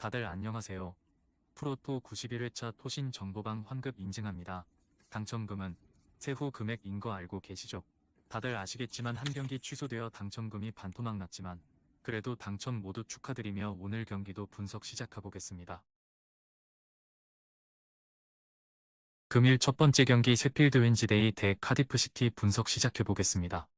다들 안녕하세요. 프로토 91회차 토신 정보방 환급 인증합니다. 당첨금은 세후 금액인 거 알고 계시죠? 다들 아시겠지만 한 경기 취소되어 당첨금이 반토막 났지만 그래도 당첨 모두 축하드리며 오늘 경기도 분석 시작해보겠습니다. 금일 첫 번째 경기 세필드 웬지데이 대 카디프시티 분석 시작해보겠습니다.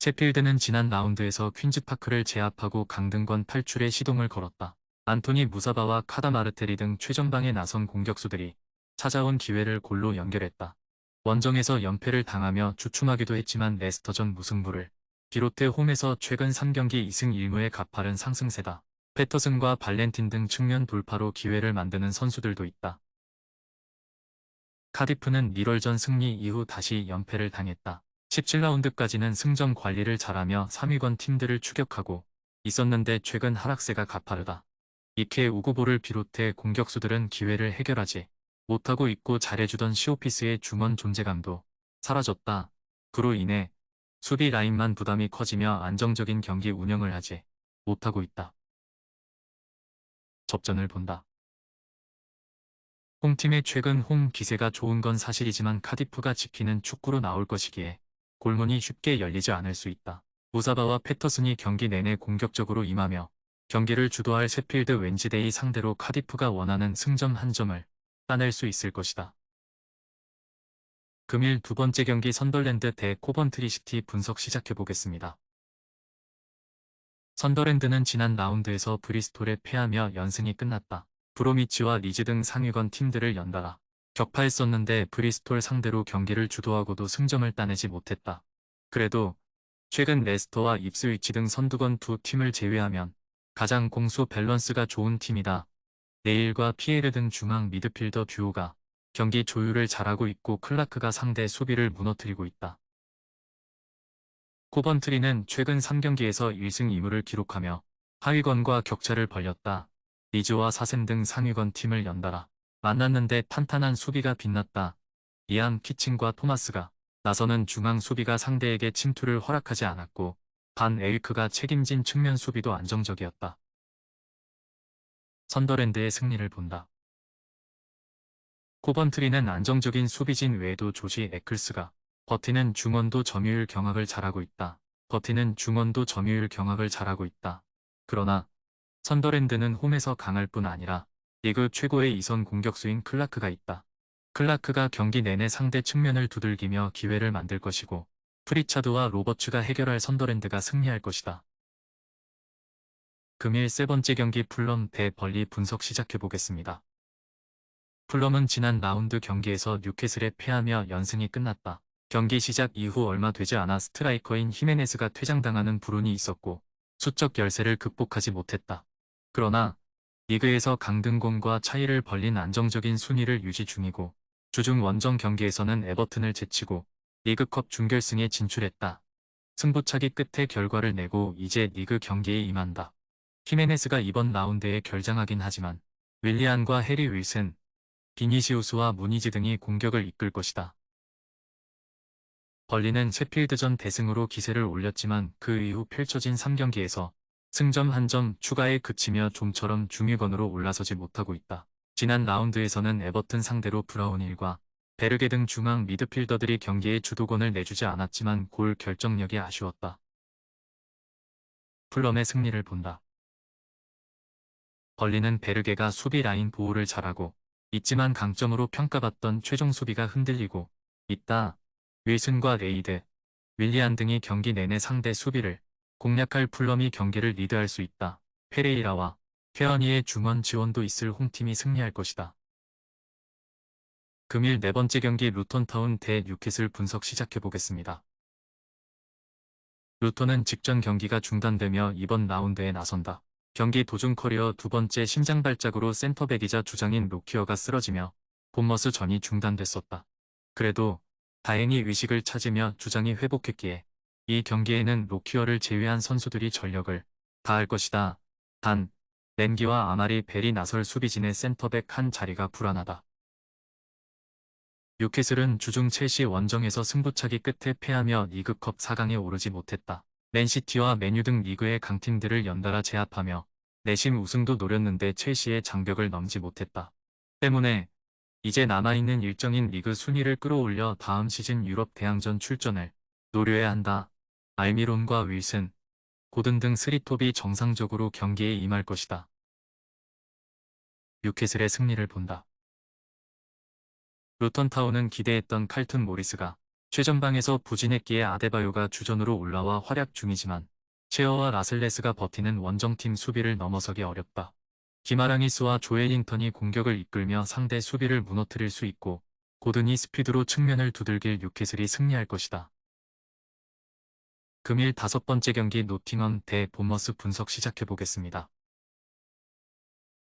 셰필드는 지난 라운드에서 퀸즈파크를 제압하고 강등권 탈출에 시동을 걸었다. 안토니 무사바와 카다마르테리 등 최전방에 나선 공격수들이 찾아온 기회를 골로 연결했다. 원정에서 연패를 당하며 주춤하기도 했지만 레스터전 무승부를 비롯해 홈에서 최근 3경기 2승 1무의 가파른 상승세다. 패터슨과 발렌틴 등 측면 돌파로 기회를 만드는 선수들도 있다. 카디프는 1월전 승리 이후 다시 연패를 당했다. 17라운드까지는 승점 관리를 잘하며 3위권 팀들을 추격하고 있었는데 최근 하락세가 가파르다. 이케 우고보를 비롯해 공격수들은 기회를 해결하지 못하고 있고 잘해주던 시오피스의 중원 존재감도 사라졌다. 그로 인해 수비 라인만 부담이 커지며 안정적인 경기 운영을 하지 못하고 있다. 접전을 본다. 홈팀의 최근 홈 기세가 좋은 건 사실이지만 카디프가 지키는 축구로 나올 것이기에 골문이 쉽게 열리지 않을 수 있다. 무사바와 패터슨이 경기 내내 공격적으로 임하며 경기를 주도할 셰필드 웬지데이 상대로 카디프가 원하는 승점 한 점을 따낼 수 있을 것이다. 금일 두 번째 경기 선덜랜드 대 코번트리시티 분석 시작해보겠습니다. 선더랜드는 지난 라운드에서 브리스톨에 패하며 연승이 끝났다. 브로미치와 리즈 등 상위권 팀들을 연달아 격파했었는데 브리스톨 상대로 경기를 주도하고도 승점을 따내지 못했다. 그래도 최근 레스터와 입스위치 등 선두권 두 팀을 제외하면 가장 공수 밸런스가 좋은 팀이다. 네일과 피에르 등 중앙 미드필더 듀오가 경기 조율을 잘하고 있고 클라크가 상대 수비를 무너뜨리고 있다. 코번트리는 최근 3경기에서 1승 2무를 기록하며 하위권과 격차를 벌렸다. 리즈와 사셈 등 상위권 팀을 연달아 만났는데 탄탄한 수비가 빛났다. 이안 키친과 토마스가 나서는 중앙 수비가 상대에게 침투를 허락하지 않았고 반 에리크가 책임진 측면 수비도 안정적이었다. 선더랜드의 승리를 본다. 코번트리는 안정적인 수비진 외에도 조시 에클스가 버티는 중원도 점유율 경합을 잘하고 있다. 버티는 중원도 점유율 경합을 잘하고 있다. 그러나 선더랜드는 홈에서 강할 뿐 아니라 리그 최고의 이선 공격수인 클라크가 있다. 클라크가 경기 내내 상대 측면을 두들기며 기회를 만들 것이고 프리차드와 로버츠가 해결할 선더랜드가 승리할 것이다. 금일 세 번째 경기 풀럼 대 벌리 분석 시작해보겠습니다. 풀럼은 지난 라운드 경기에서 뉴캐슬에 패하며 연승이 끝났다. 경기 시작 이후 얼마 되지 않아 스트라이커인 히메네스가 퇴장당하는 불운이 있었고 수적 열세를 극복하지 못했다. 그러나 리그에서 강등권과 차이를 벌린 안정적인 순위를 유지 중이고 주중 원정 경기에서는 에버튼을 제치고 리그컵 준결승에 진출했다. 승부차기 끝에 결과를 내고 이제 리그 경기에 임한다. 히메네스가 이번 라운드에 결장하긴 하지만 윌리안과 해리 윌슨, 비니시우스와 무니즈 등이 공격을 이끌 것이다. 벌리는 셰필드전 대승으로 기세를 올렸지만 그 이후 펼쳐진 3경기에서 승점 한 점 추가에 그치며 좀처럼 중위권으로 올라서지 못하고 있다. 지난 라운드에서는 에버튼 상대로 브라운일과 베르게 등 중앙 미드필더들이 경기에 주도권을 내주지 않았지만 골 결정력이 아쉬웠다. 풀럼의 승리를 본다. 벌리는 베르게가 수비 라인 보호를 잘하고 있지만 강점으로 평가받던 최종 수비가 흔들리고 있다. 윌슨과 레이드, 윌리안 등이 경기 내내 상대 수비를 공략할 풀럼이 경기를 리드할 수 있다. 페레이라와 페어니의 중원 지원도 있을 홈팀이 승리할 것이다. 금일 네 번째 경기 루톤타운 대 뉴캐슬 분석 시작해보겠습니다. 루톤은 직전 경기가 중단되며 이번 라운드에 나선다. 경기 도중 커리어 두 번째 심장 발작으로 센터백이자 주장인 로키어가 쓰러지며 본머스 전이 중단됐었다. 그래도 다행히 의식을 찾으며 주장이 회복했기에 이 경기에는 로키어를 제외한 선수들이 전력을 다할 것이다. 단, 렌기와 아마리 벨이 나설 수비진의 센터백 한 자리가 불안하다. 뉴캐슬은 주중 첼시 원정에서 승부차기 끝에 패하며 리그컵 4강에 오르지 못했다. 맨시티와 메뉴 등 리그의 강팀들을 연달아 제압하며 내심 우승도 노렸는데 첼시의 장벽을 넘지 못했다. 때문에 이제 남아있는 일정인 리그 순위를 끌어올려 다음 시즌 유럽 대항전 출전을 노려야 한다. 알미론과 윌슨, 고든 등 스리톱이 정상적으로 경기에 임할 것이다. 뉴캐슬의 승리를 본다. 루턴타운은 기대했던 칼툰 모리스가 최전방에서 부진했기에 아데바요가 주전으로 올라와 활약 중이지만 체어와 라슬레스가 버티는 원정팀 수비를 넘어서기 어렵다. 기마랑이스와 조엘링턴이 공격을 이끌며 상대 수비를 무너뜨릴 수 있고 고든이 스피드로 측면을 두들길 뉴캐슬이 승리할 것이다. 금일 다섯 번째 경기 노팅엄 대 본머스 분석 시작해보겠습니다.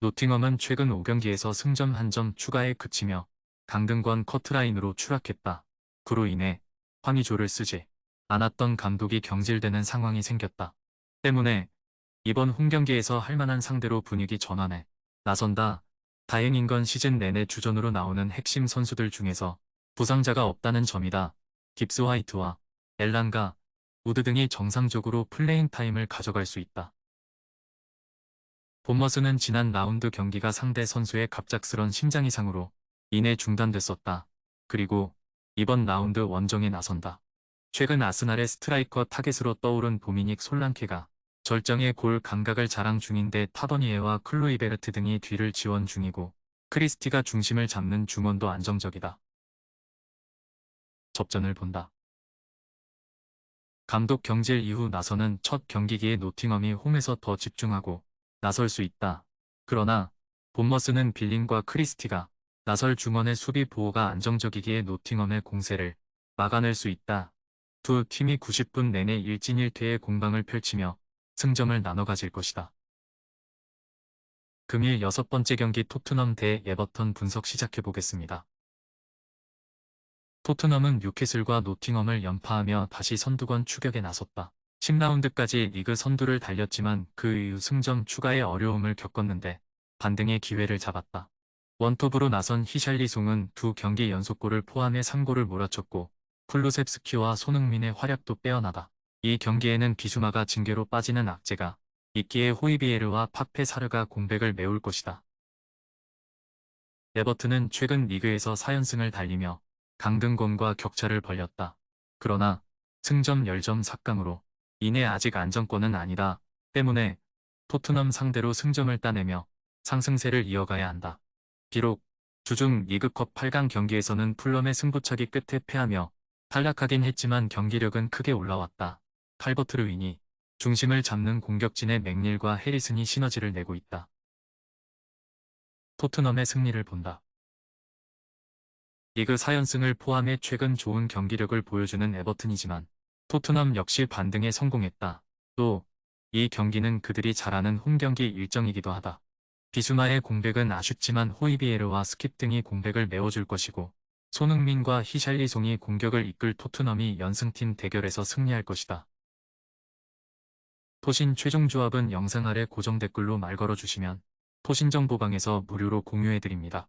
노팅엄은 최근 5경기에서 승점 1점 추가에 그치며 강등권 커트라인으로 추락했다. 그로 인해 황의조를 쓰지 않았던 감독이 경질되는 상황이 생겼다. 때문에 이번 홈경기에서 할만한 상대로 분위기 전환에 나선다. 다행인 건 시즌 내내 주전으로 나오는 핵심 선수들 중에서 부상자가 없다는 점이다. 깁스 화이트와 엘란가, 우드 등이 정상적으로 플레잉 타임을 가져갈 수 있다. 본머스는 지난 라운드 경기가 상대 선수의 갑작스런 심장 이상으로 인해 중단됐었다. 그리고 이번 라운드 원정에 나선다. 최근 아스날의 스트라이커 타겟으로 떠오른 도미닉 솔랑케가 절정의 골 감각을 자랑 중인데 타더니에와 클로이베르트 등이 뒤를 지원 중이고 크리스티가 중심을 잡는 중원도 안정적이다. 접전을 본다. 감독 경질 이후 나서는 첫 경기기에 노팅엄이 홈에서 더 집중하고 나설 수 있다. 그러나 본머스는 빌링과 크리스티가 나설 중원의 수비 보호가 안정적이기에 노팅엄의 공세를 막아낼 수 있다. 두 팀이 90분 내내 1진 1퇴의 공방을 펼치며 승점을 나눠 가질 것이다. 금일 여섯 번째 경기 토트넘 대 에버턴 분석 시작해보겠습니다. 토트넘은 뉴캐슬과 노팅엄을 연파하며 다시 선두권 추격에 나섰다. 10라운드까지 리그 선두를 달렸지만 그 이후 승점 추가에 어려움을 겪었는데 반등의 기회를 잡았다. 원톱으로 나선 히샬리송은 두 경기 연속골을 포함해 3골을 몰아쳤고 쿨루셉스키와 손흥민의 활약도 빼어나다. 이 경기에는 비수마가 징계로 빠지는 악재가 있기에 호이비에르와 파페사르가 공백을 메울 것이다. 에버튼은 최근 리그에서 4연승을 달리며 강등권과 격차를 벌렸다. 그러나 승점 10점 삭감으로 이내 아직 안정권은 아니다. 때문에 토트넘 상대로 승점을 따내며 상승세를 이어가야 한다. 비록 주중 리그컵 8강 경기에서는 풀럼의 승부차기 끝에 패하며 탈락하긴 했지만 경기력은 크게 올라왔다. 칼버트르 윈이 중심을 잡는 공격진의 맥닐과 해리슨이 시너지를 내고 있다. 토트넘의 승리를 본다. 리그 4연승을 포함해 최근 좋은 경기력을 보여주는 에버튼이지만 토트넘 역시 반등에 성공했다. 또 이 경기는 그들이 잘하는 홈경기 일정이기도 하다. 비수마의 공백은 아쉽지만 호이비에르와 스킵 등이 공백을 메워줄 것이고 손흥민과 히샬리송이 공격을 이끌 토트넘이 연승팀 대결에서 승리할 것이다. 토신 최종 조합은 영상 아래 고정 댓글로 말 걸어주시면 토신 정보방에서 무료로 공유해드립니다.